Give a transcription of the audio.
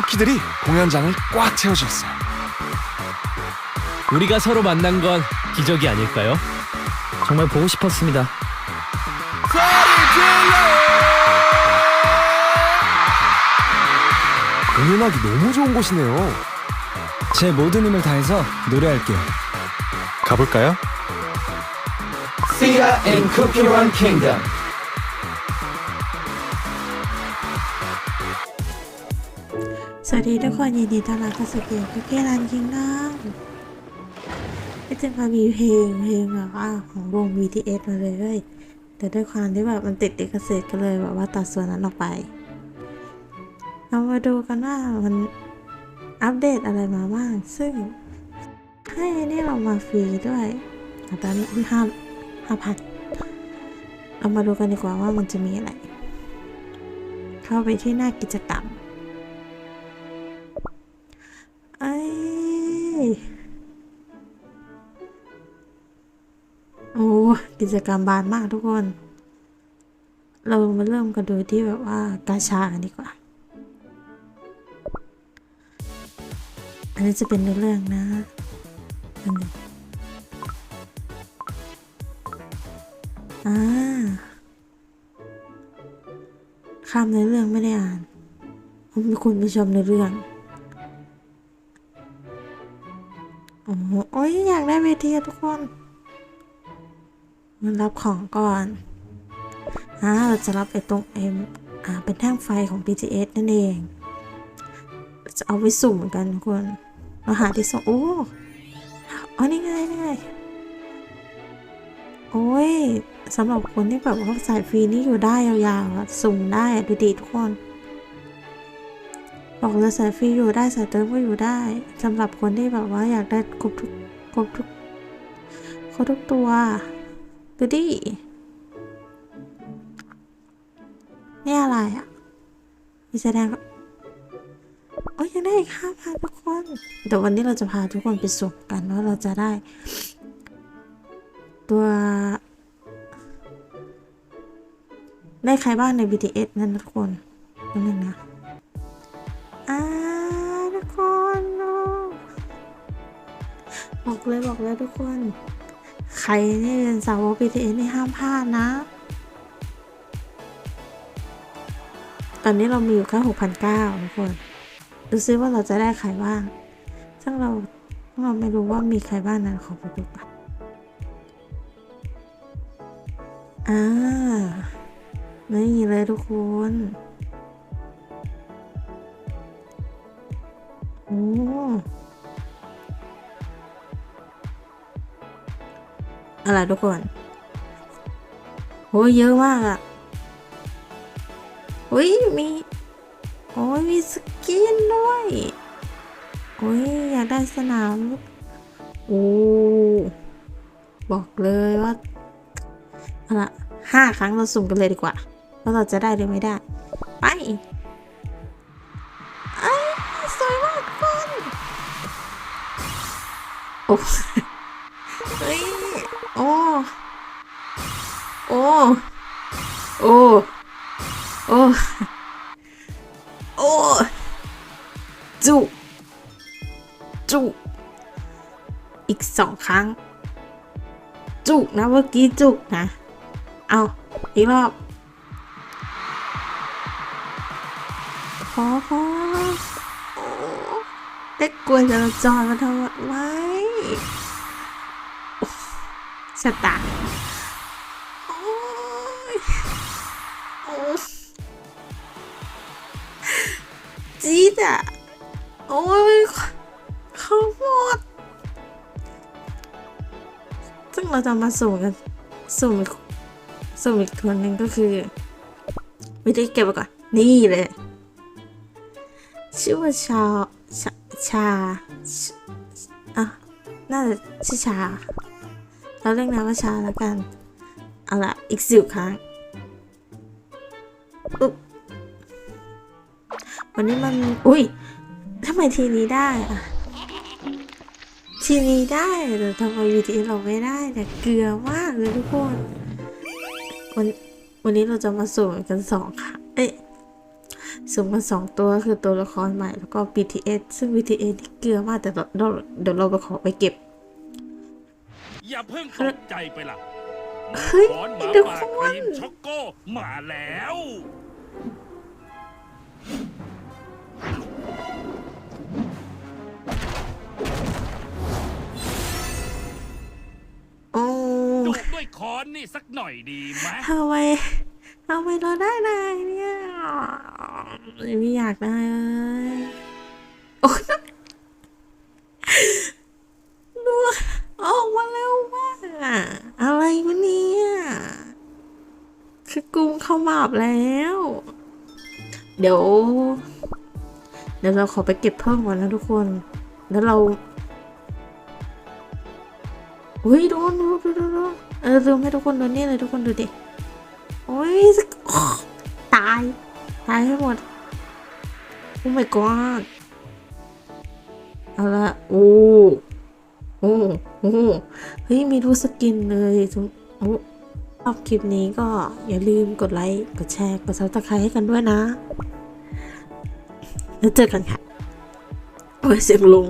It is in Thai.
쿠키들이 공연장을 꽉 채워주었어요. 우리가 서로 만난 건 기적이 아닐까요? 정말 보고 싶었습니다. 공연하기 너무 좋은 곳이네요. 제 모든 힘을 다해서 노래할게요. 가볼까요? Cookie Run Kingdom. สวัสดีทุกคนยินดีต้อนรับเข้าสู่เกมคุกกี้รันคิงด้มก็จะมามีเพลงเพลงแบบว่าของวง BTS มาเลยเยแต่ด้วยความที่แบบมันติดลิขสิทธิ์ก็เลยแบบว่าตัดส่วนนั้นออกไป เรามาดูกันว่ามันอัปเดตอะไรมาบ้าง ซึ่งให้นี่เรามาฟรีด้วยแต่ตอนนี้ห้าห้าพันเรามาดูกันดีกว่าว่ามันจะมีอะไร เข้าไปที่หน้ากิจกรรม กิจกรรมบานมากทุกคน เรามาเริ่มกันโดยที่แบบว่ากาชากันดีกว่า อันนี้จะเป็นเรื่องนะอันนี้อ่าข้ามในเรื่องไม่ได้อ่านผมเป็นคนไปชมในเรื่องโอ้ยอยากได้เวทีทุกคน มันรับของก่อนอ่าเราจะรับไอ้ตรงเอ็มอ่าเป็นแท่งไฟของ BTS นั่นเอง จะเอาไว้สุ่มกันทุกคนเราหาที่ส่งโอ้อ๋อนี่ไงนี่ไงโอ้ยสำหรับคนที่แบบว่าสายฟรีนี่อยู่ได้ยาวๆสุ่มได้ดูดีทุกคนบอกเลยสายฟรีอยู่ได้สายเติมก็อยู่ได้สำหรับคนที่แบบว่าอยากได้ครบทุกครบทุกครบทุกตัว ดูดิ นี่อะไรอะ มีแสดงโอ้ยยังได้อีกห้าพันทุกคน เดี๋ยววันนี้เราจะพาทุกคนไปสุ่มกันว่าเราจะได้ ตัว ได้ใครบ้างใน BTS นั่นทุกคนนิดนึงนะอ่าทุกคนบอกเลยบอกเลยทุกคน ใครนี่เป็นสาวก BTS นี่ห้ามพลาดนะ ตอนนี้เรามีอยู่แค่หกพันเก้าทุกคน ดูซิว่าเราจะได้ใครบ้าง ซึ่งเราเราไม่รู้ว่ามีใครบ้างนั้นขอไปดูก่อนอ่านี่เลยทุกคนโอ้ อะไรทุกคนโอ้ยเยอะมากอะโอ้ยมี โอ้ยมีสกินด้วยโอ้ยอยากได้สนาม โอ้บอกเลยว่าเอาละห้าครั้งเราสุ่มกันเลยดีกว่า ว่าเราจะได้หรือไม่ได้ ไปเอ้สวยมากทุกคนโอ้ อ้โอ้ โอ้ โอ้ โอ้จุจุอีกสองครั้ง จุกนะเมื่อกี้จุกนะ เอาอีกรอบพอพอโอ้ได้กลัวจราจรมาทำไมโอ้ สตาร์โอ้ยโอ้จี๊ดอะ โอ้ยเขาหมด ซึ่งเราจะมาสุ่มกันสุ่มอีกสุ่มอีกคนหนึ่งก็คือวิธีเก็บไว้ก่อน นี่เลย ชื่อว่าชาชาชาชอะน่าจะชื่อชา เราเรียกนามว่าชาแล้วกัน เอาละอีกสิบครั้งอุ๊บวันนี้มัน อุ้ยทำไมทีนี้ได้อะทีนี้ได้แต่ทำไมวีทีเราไม่ได้แต่ยเกลือมากเลยทุกคนวันวันนี้เราจะมาสุ่มกันสองค่ะ เอ้ยสุ่มกันสองตัวคือตัวละครใหม่แล้วก็ BTS ซึ่ง BTS ที่เกลือมากแต่เราเราเดี๋ยวเราไปขอไปเก็บ อย่าเพิ่งตกใจไปล่ะเฮ้ยขอนหมาเดี๋ยวป่าก่คอนรีมช็อกโก้มาแล้วโอ้จุกด้วยคอนนี่สักหน่อยดีไหมทำไมทำไมเราได้นายเนี่ยไม่อยากได้เลยโอ้ยดูออกมาเร็วมากอะอะไรวะเนี่ยคือกุ้ งเข้ามาบแล้ว เดี๋ยว เดี๋ยวเราขอไปเก็บเพิ่มก่อนนะทุกคน แล้วเราอุ้ยโดนดูดูดูดูเออดูให้ทุกคนดูนี่เลยทุกคนดูดิโอ้ยสกตาย ตายให้หมดโอ้ my god เอาละโอ้โอ้โอ้เฮ้ยมีทุกสกินเลยทุกโอ้ ชอบคลิปนี้ก็อย่าลืมกดไลค์ กดแชร์ กดซับสไครต์ให้กันด้วยนะ แล้วเจอกันค่ะโอ้ยเสียงลง